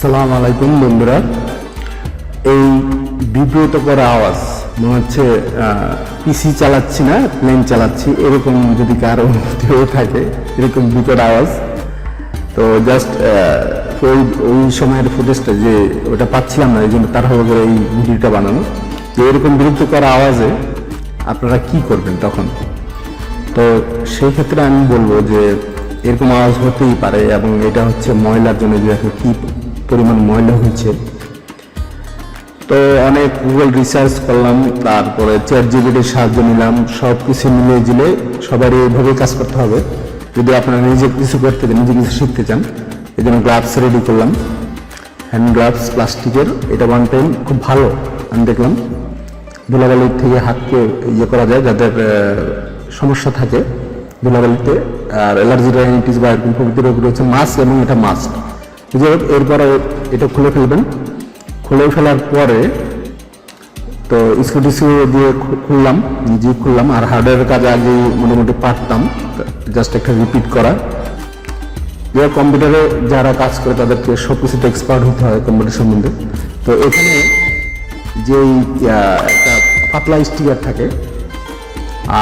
আসসালামু আলাইকুম, বন্ধুরা। এই বিব্রত করা আওয়াজ, মনে হচ্ছে পিসি চালাচ্ছি না প্লেন চালাচ্ছি, এরকম যদি কারও হয়ে থাকে, এরকম বিকট আওয়াজ। তো জাস্ট ওই ওই সময়ের ফুটেজটা যে ওটা পাচ্ছিলাম না, এই জন্য তাড়াহুড়ো করে এই ভিডিওটা বানানো। তো এরকম বিরক্ত করা আওয়াজে আপনারা কি করবেন তখন? তো সেই ক্ষেত্রে আমি বলব যে, এরকম আওয়াজ হতেই পারে এবং এটা হচ্ছে ময়লার জন্য যে একটা কি পরিমাণ ময়লা হয়েছে। তো অনেক গুগল রিসার্চ করলাম, তারপরে চ্যাট জিবিটির সাহায্য নিলাম সব কিছু মিলিয়ে জিলে সবারই এইভাবেই কাজ করতে হবে। যদি আপনারা নিজে কিছু করতে চান, নিজে কিছু শিখতে চান, এই জন্য গ্লাভস রেডি করলাম। হ্যান্ড গ্লাভস প্লাস্টিকের এটা ওয়ান টাইম খুব ভালো। আমি দেখলাম, ধুলাবালির থেকে হাতকে ইয়ে করা যায়, যাদের সমস্যা থাকে ধুলাবালিতে, আর অ্যালার্জি রাইনাইটিস বা এরকম প্রকৃতির রোগ রয়েছে মাস্ক এবং এটা মাস্ক এরপরে এটা খুলে ফেলবেন। খুলে ফেলার পরে তো স্কুটি দিয়ে খুললাম, নিজেই খুললাম। আর হার্ডওয়্যারের কাজ আগেই মোটামুটি পারতাম, জাস্ট একটা রিপিট করা। যারা কম্পিউটারে যারা কাজ করে তাদেরকে সব কিছুতে এক্সপার্ট হতে হয় কম্পিউটার সম্বন্ধে। তো এখানে যেই একটা পাতলা স্টিকার থাকে,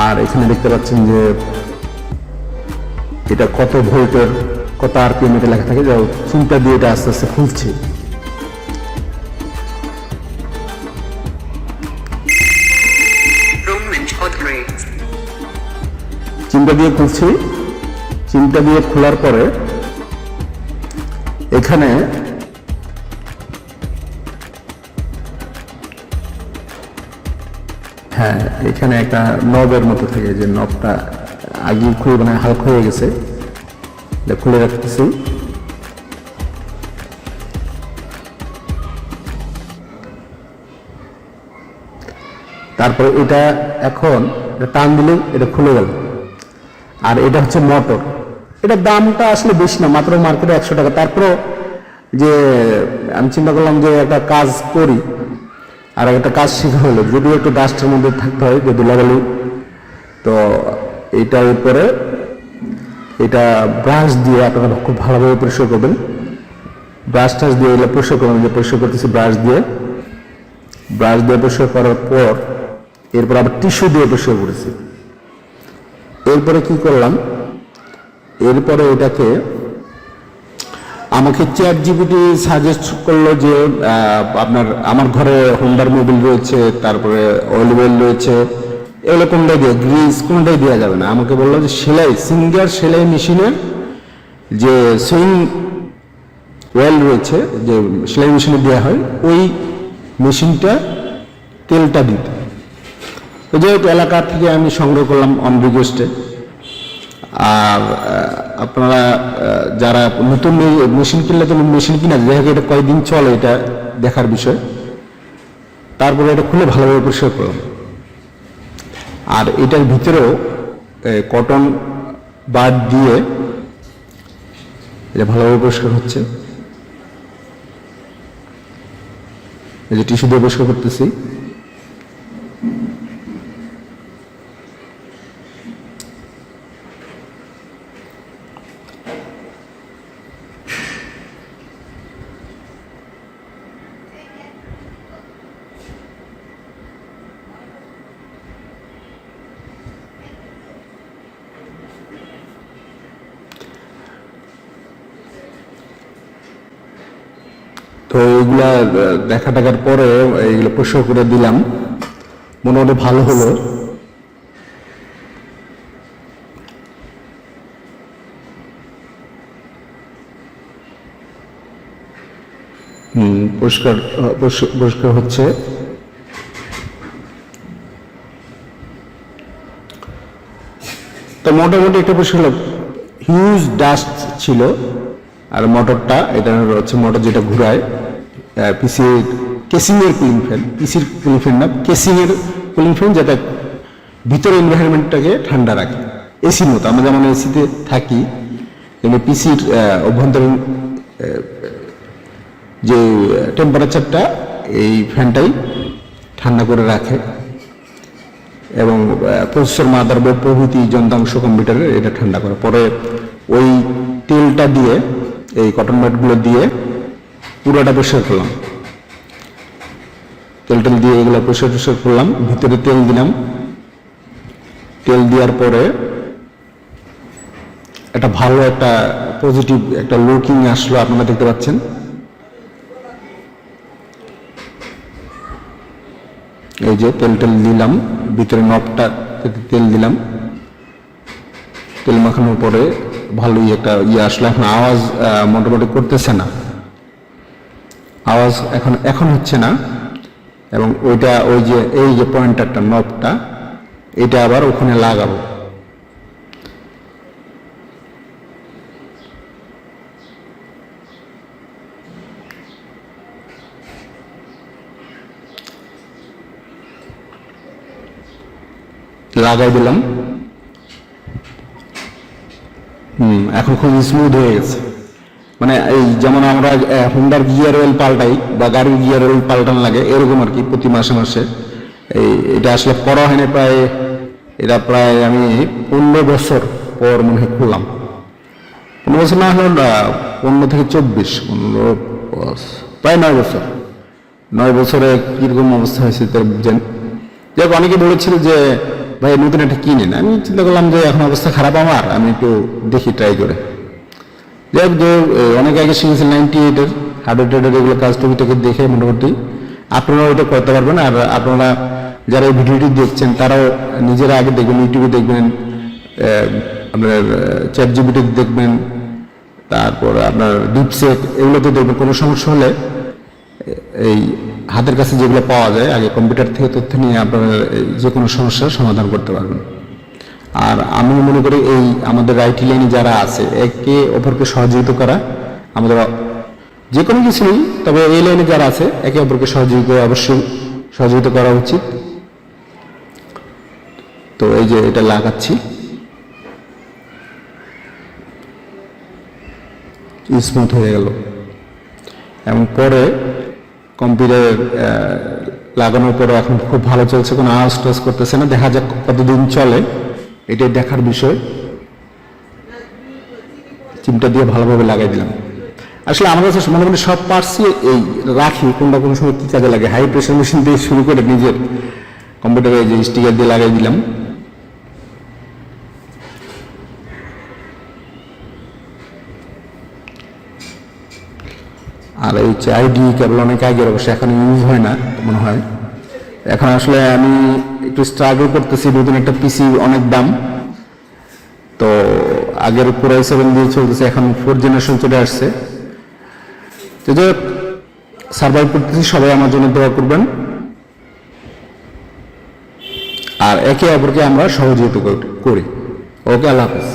আর এখানে দেখতে পাচ্ছেন যে এটা কত ভোল্টের কত আরপিএম এটা লেখা থাকে যাও চিন্তা দিয়ে এটা আস্তে আস্তে খুলছে। Room চিন্তা দিয়ে খুলছি। চিন্তা দিয়ে খোলার পরে এখানে হ্যাঁ এখানে একটা নবের মতো থাকে যে নবটা আগে খুলে মানে হালকা হয়ে গেছে। খুলে রাখতেছি তারপরে এটা এখন টান দিলে এটা খুলে গেল। আর এটা হচ্ছে মোটর। এটা দামটা আসলে বেশি না, মাত্র মার্কেটে একশো টাকা। তারপরও যে আমি চিন্তা করলাম যে একটা কাজ করি, আর একটা কাজ শেখা হলো। যদিও একটু ডাস্টের মধ্যে থাকতে হয় যে ধুলাবালি তো এইটার উপরে এটা ব্রাশ দিয়ে আপনারা খুব ভালোভাবে পরিষ্কার করবেন। ব্রাশ টাশ দিয়ে এগুলো পরিষ্কার করবেন যে পরিষ্কার করতেছি ব্রাশ দিয়ে। ব্রাশ দিয়ে পরিষ্কার করার পর এরপর আবার টিস্যু দিয়ে পরিষ্কার করেছি। এরপরে কি করলাম? এরপরে এটাকে আমাকে চ্যাট জিপিটি সাজেস্ট করল যে আপনার, আমার ঘরে হোন্ডার মোবিল রয়েছে, তারপরে অয়েল ওয়েল রয়েছে এগুলো কোনটাই দিয়ে? গ্রিস কোনটাই দেওয়া যাবে না। আমাকে বলল যে সেলাই, সিঙ্গার সেলাই মেশিনের যে সুইং ওয়েল রয়েছে, যে সেলাই মেশিনে দেওয়া হয়, ওই মেশিনটা তেলটা দিতে। তো যেহেতু এলাকা থেকে আমি সংগ্রহ করলাম অন রিকোয়েস্টে আর আপনারা যারা নতুন মেশিন কিনলে তো মেশিন কিনা, দেখা এটা কয়দিন চলে এটা দেখার বিষয়। তারপরে এটা খুলে ভালোভাবে পরিষ্কার করলাম। আর এটার ভিতরেও কটন বাদ দিয়ে, এটা ভালোভাবে পরিষ্কার হচ্ছে। এই যে টিস্যু দিয়ে পরিষ্কার করতেছি। তো এইগুলা দেখা টাকার পরে এইগুলো পরিষ্কার করে দিলাম। মোটামুটি ভালো হলো। পরিষ্কার পরিষ্কার- হচ্ছে। তো মোটামুটি একটা পরিষ্কার হিউজ ডাস্ট ছিল। আর মোটরটা এটা হচ্ছে মোটর যেটা ঘুরায় পিসির কেসিংয়ের কুলিং ফ্যান পিসির কুলিং ফ্যান না কেসিংয়ের কুলিং ফ্যান যেটা ভিতরে এনভায়রনমেন্টটাকে ঠান্ডা রাখে। এসির মতো, আমরা যেমন এসিতে থাকি, কিন্তু পিসির অভ্যন্তরীণ যে টেম্পারেচারটা এই ফ্যানটাই ঠান্ডা করে রাখে। এবং প্রসেসর মাদারবোর্ড প্রভৃতি যন্ত্রাংশ কম্পিউটারের এটা ঠান্ডা করে। পরে ওই তেলটা দিয়ে এই কটন ম্যাটগুলো দিয়ে পুরোটা পরিষ্কার করলাম তেল টেল দিয়ে এগুলো পরিষ্কার টরিষ্কার করলাম, ভিতরে তেল দিলাম। তেল দেওয়ার পরে একটা ভালো একটা পজিটিভ একটা লুকিং আসলো, আপনারা দেখতে পাচ্ছেন। এই যে তেল টেল দিলাম, ভিতরে নবটা তেল দিলাম। তেল মাখানোর পরে ভালোই একটা ইয়ে আসলো। এখন আওয়াজ মোটামুটি করতেছে না। আওয়াজ এখন এখন হচ্ছে না। এবং ওইটা, ওই যে, এই যে পয়েন্টারটা, নবটা, এটা আবার ওখানে লাগাবো। লাগাই দিলাম। এখন খুব স্মুথ হয়ে গেছে। মানে এই যেমন আমরা হুন্ডার গিয়ার অয়েল পাল্টাই বা গাড়ির গিয়ার অয়েল পাল্টানো লাগে এরকম আর কি প্রতি মাসে মাসে। এই এটা আসলে করা হয়নি প্রায় এটা প্রায় আমি পনেরো বছর পর মনে হয় খুললাম। পনেরো বছর না হলো পনেরো থেকে চব্বিশ পনেরো প্রায় নয় বছর। নয় বছরে কীরকম অবস্থা হয়েছে তার বুঝেন হোক, অনেকে বলেছিল যে ভাই, নতুন একটা কিনেন আমি চিন্তা করলাম যে এখন অবস্থা খারাপ আমার, আমি একটু দেখি ট্রাই করে। যাই হোক অনেক আগে শিখেছি নাইনটি এইটের হার্ডওয়ার ট্রেডের এগুলো কাজ টুকিটাকে দেখে মোটামুটি। আপনারা ওইটা করতে পারবেন, আর আপনারা যারা এই ভিডিওটি দেখছেন, তারাও নিজেরা আগে দেখবেন ইউটিউবে দেখবেন আপনার চ্যাট জিবিটি দেখবেন, তারপর আপনার ডিপসেট এগুলোতে দেখবেন, কোনো সমস্যা হলে এই হাতের কাছে যেগুলো পাওয়া যায়, আগে কম্পিউটার থেকে তথ্য নিয়ে আপনারা যে কোনো সমস্যার সমাধান করতে পারবেন। আর আমি মনে করি এই আমাদের আইটি লাইনে যারা আছে, একে অপরকে সহযোগিতা করা আমাদের যে কোনো কিছুই তবে এই লাইনে যারা আছে, একে অপরকে সহযোগিতা অবশ্যই সহযোগিতা করা উচিত। তো এই যে এটা লাগাচ্ছি। স্মুথ হয়ে গেল। এবং পরে কম্পিউটার লাগানোর পরে এখন খুব ভালো চলছে, কোনো আওয়াজ টাওয়াজ করতেছে না। দেখা যাক কতদিন চলে, এটাই দেখার বিষয়। চিমটা দিয়ে ভালোভাবে লাগাই দিলাম। আসলে আমার কাছে মোটামুটি সব পার্টসই এই রাখি, কোনটা কোনো সময় কী কাজে লাগে। হাই প্রেশার মেশিন দিয়ে শুরু করে নিজের কম্পিউটারে যে স্টিকার দিয়ে লাগাই দিলাম। আর এই আইডি কেবল অনেক আগের অবশ্য, এখন ইউজ হয় না, মনে হয়। এখন আসলে আমি একটু স্ট্রাগল করতেছি নতুন একটা পিসি অনেক দাম। তো আগের পুরাই সেভেন দিয়ে চলতেছে, এখন ফোর জেনারেশন চলে আসছে। তো যাই সার্ভাইভ করতেছি, সবাই আমার জন্য দোয়া করবেন। আর একে অপরকে আমরা সহযোগিতা করি। ওকে, আল্লাহ হাফেজ।